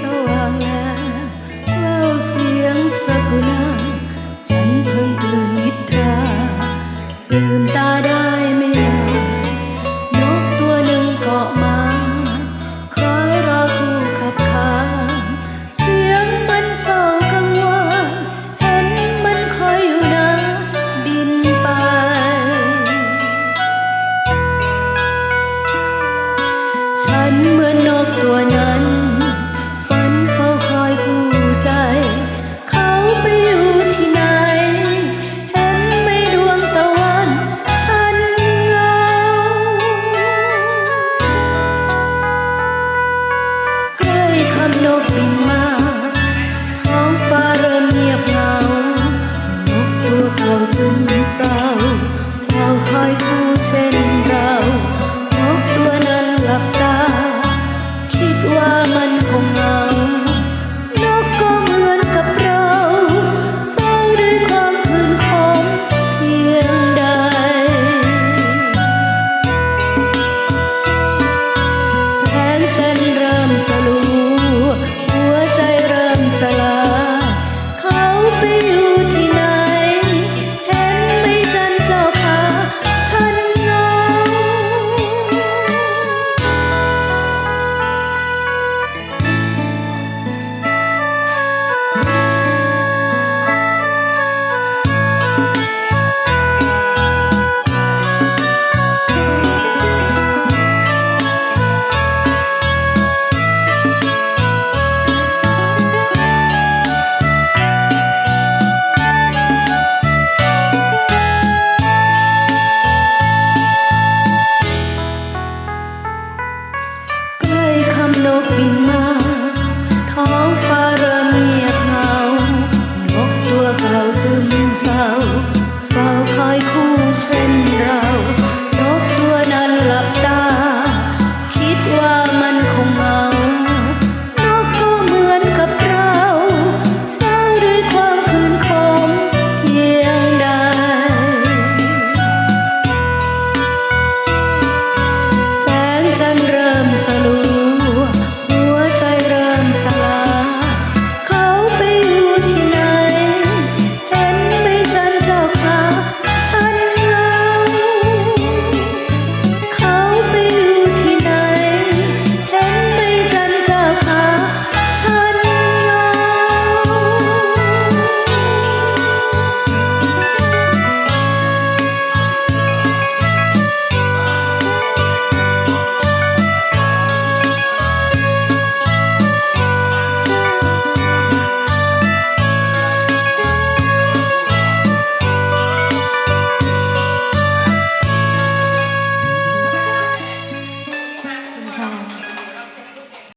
สว่างแล้วแววเสียงสกุณาฉันเพิ่งตื่นนิทราลืมตาได้ไม่นานนกตัวหนึ่งเกาะมาคล้ายรอคู่ขับขานเสียงมันเศร้ากังวานเห็นมันคอยอยู่นะบินไป ฉันเหมือนนกตัวนั้น thời send